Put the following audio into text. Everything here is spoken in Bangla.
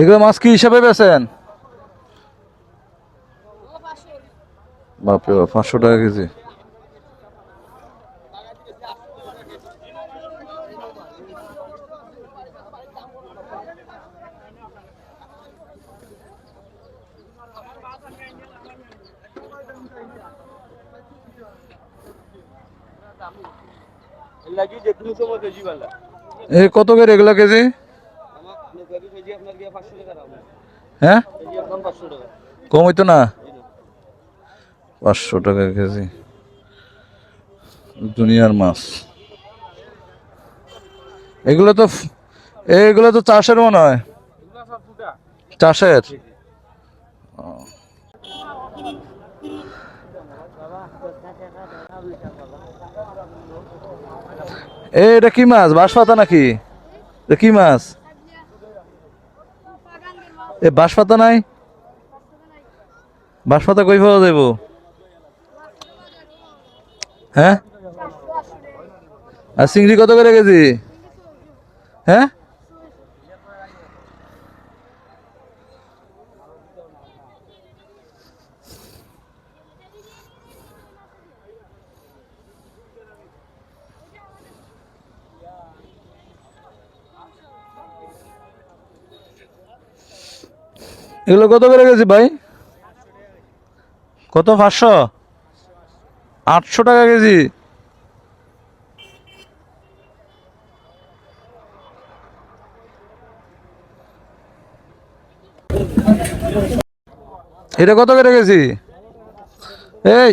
এগুলো মাছ কি হিসাবে বেছেন বাপরে বাপ পাঁচশো টাকা কেজি। কত করে এগুলো কেজি? হ্যাঁ? কম হইতো না? পাঁচশো টাকা কেজি। দুনিয়ার মাছ। এগুলো তো এগুলো তো চাষের মনে হয়। চাষের? এটা কি মাছ? বাঁশ পাতা নাকি? এটা কি মাছ? এ বাঁশ পাতা নাই? বাঁশ পাতা কই পাওয়া যাইব? হ্যাঁ? আর চিংড়ি কত করে কেজি? হ্যাঁ? এগুলো কত করে গেছে ভাই? কত? পাঁচশো? আটশো টাকা কেজি। এটা কত করে গেছি এই